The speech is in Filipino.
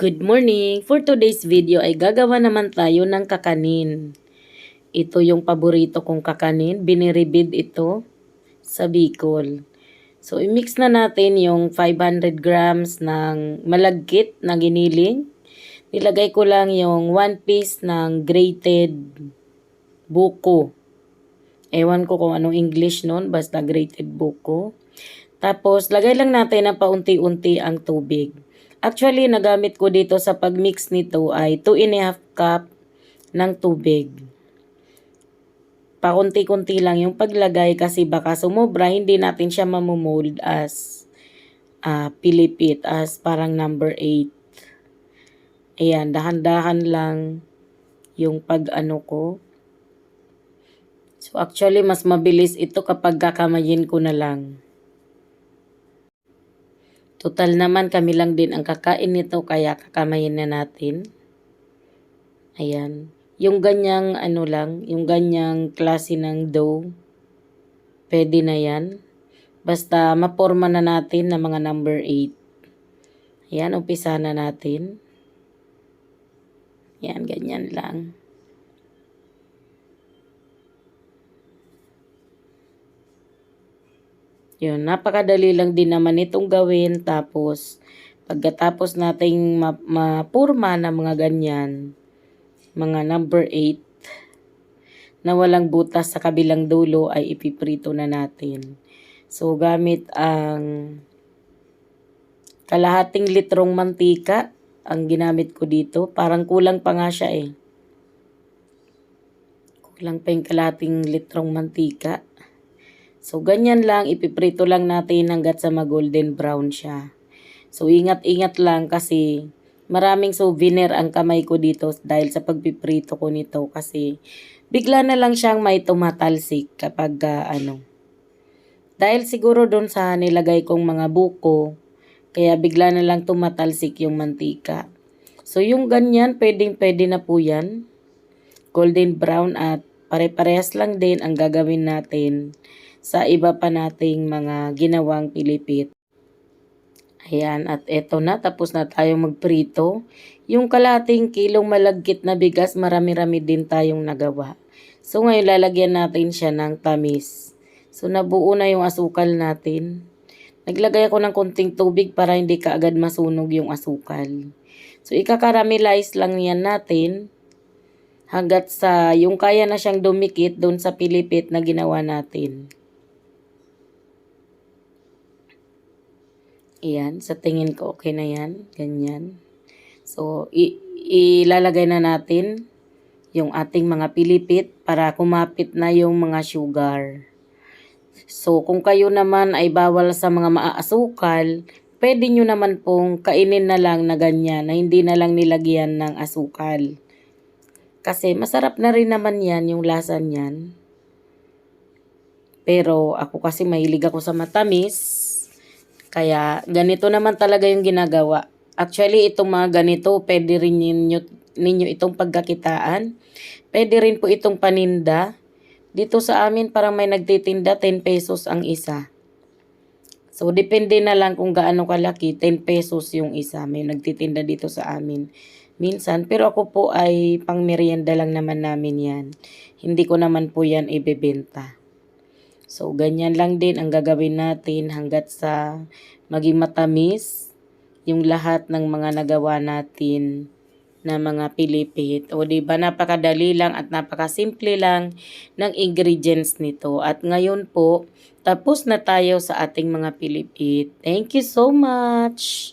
Good morning! For today's video ay gagawa naman tayo ng kakanin. Ito yung paborito kong kakanin. Biniribid ito sa Bicol. So, i-mix na natin yung 500 grams ng malagkit na giniling. Nilagay ko lang yung 1 piece ng grated buko. Ewan ko kung anong English nun, basta grated buko. Tapos, lagay lang natin na paunti-unti ang tubig. Actually, nagamit ko dito sa pagmix nito ay 2 and a half cup ng tubig. Pakunti-kunti lang yung paglagay kasi baka sumobra, hindi natin siya mamumold as uh, pilipit, as parang number 8. Ayan, dahan-dahan lang yung pag-ano ko. So, actually, mas mabilis ito kapag kakamayin ko na lang. Total naman kami lang din ang kakain nito kaya kakamayin na natin. Ayan. Yung ganyang ano lang, yung ganyang klase ng dough, pwede na yan. Basta maporma na natin na mga number 8. Ayan, umpisa na natin. Yan, ganyan lang. Yun, napakadali lang din naman itong gawin. Tapos, pagkatapos nating ma- mapurma na mga ganyan, mga number 8, na walang butas sa kabilang dulo ay ipiprito na natin. So, gamit ang kalahating litrong mantika ang ginamit ko dito. Parang kulang pa nga siya eh. Kulang pa yung kalahating litrong mantika. So, ganyan lang, ipiprito lang natin hanggat sa mag-golden brown siya. So, ingat-ingat lang kasi maraming souvenir ang kamay ko dito dahil sa pagpiprito ko nito kasi bigla na lang siyang may tumatalsik kapag uh, ano. Dahil siguro doon sa nilagay kong mga buko, kaya bigla na lang tumatalsik yung mantika. So, yung ganyan, pwedeng-pwede na po yan. Golden brown at pare-parehas lang din ang gagawin natin sa iba pa nating mga ginawang pilipit. Ayan, at eto na, tapos na tayong magprito. Yung kalating kilong malagkit na bigas, marami-rami din tayong nagawa. So ngayon lalagyan natin siya ng tamis. So nabuo na yung asukal natin. Naglagay ako ng konting tubig para hindi kaagad masunog yung asukal. So ikakaramelize lang yan natin hanggat sa yung kaya na siyang dumikit doon sa pilipit na ginawa natin. Iyan, sa tingin ko okay na yan. Ganyan. So, ilalagay na natin yung ating mga pilipit para kumapit na yung mga sugar. So, kung kayo naman ay bawal sa mga maaasukal, pwede nyo naman pong kainin na lang na ganyan, na hindi na lang nilagyan ng asukal. Kasi masarap na rin naman yan, yung lasa niyan. Pero ako kasi mahilig ako sa matamis. Kaya ganito naman talaga yung ginagawa. Actually, itong mga ganito, pwede rin ninyo, ninyo itong pagkakitaan. Pwede rin po itong paninda. Dito sa amin, parang may nagtitinda, 10 pesos ang isa. So, depende na lang kung gaano kalaki, 10 pesos yung isa. May nagtitinda dito sa amin. Minsan, pero ako po ay pang merienda lang naman namin yan. Hindi ko naman po yan ibebenta. So, ganyan lang din ang gagawin natin hanggat sa maging matamis yung lahat ng mga nagawa natin na mga pilipit. O di ba napakadali lang at napakasimple lang ng ingredients nito. At ngayon po, tapos na tayo sa ating mga pilipit. Thank you so much!